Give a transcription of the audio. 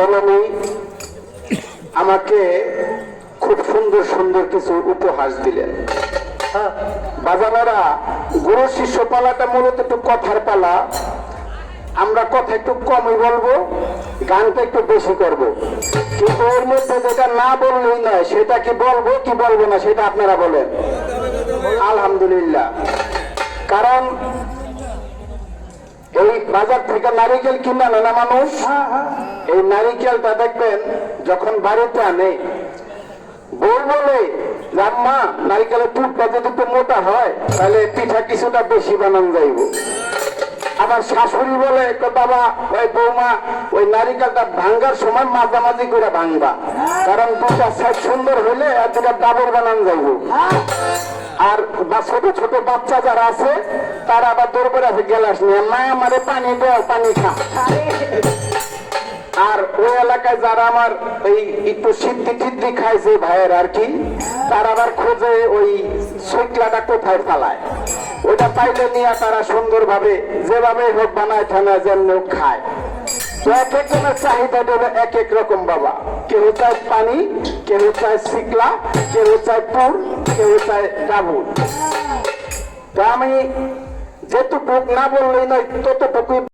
জননী আমাকে খুব সুন্দর সুন্দর কিছু উপহাস দিলেন। বাজানারা গুরু শিষ্য পালাটা মূলত একটু কথার পালা। আমরা কথা একটু কমই বলব গানটা একটু বেশি করব। কিন্তু ওর মধ্যে যেটা না বললেই নয় সেটা কি বলব কি বলব না সেটা আপনারা বলেন। আলহামদুলিল্লাহ। কারণ এই বাজার থেকে নারিকেল কিনে না মানুষ এই নারিকেলটা দেখবেন যখন বাড়িতে আনে, বউ বলে, রাম্মা, নারিকেলের টুকটা যদি একটু মোটা হয়, তাহলে পিঠা কিছুটা বেশি বানান যাইব। আবার শাশুড়ি বলে তো বাবা, ওই বৌমা, ওই নারিকেলটা ভাঙ্গার সময় মাঝামাঝি করে ভাঙবা। কারণ দুটা সাইড সুন্দর হইলে আর দুটা ডাবর বানান যাইব। আর বা ছোট ছোট বাচ্চা যারা আছে, তারা আবার দৌড় করে আছে গেলাস নিয়ে মা, আমারে পানি দেওয়া পানি খা। আর ওই এলাকায় যারা আমার এই একটু সিদ্ধি টিদ্ধি খাইছে ভাইয়ের আর কি, তারা আবার খোঁজে ওই শৈকলাটা কোথায় ফালায় ওটা পাইলে নিয়ে তারা সুন্দরভাবে যেভাবে হোক বানায় থানা যেমন খায়। এক একজনের চাহিদা দেবে এক এক রকম বাবা। কেউ চায় পানি, কেউ চায় শিকলা কেউ চায় পুর, কেউ চায় ডাবুল তো আমি যেটুকু না বললেই নয়, ততটুকুই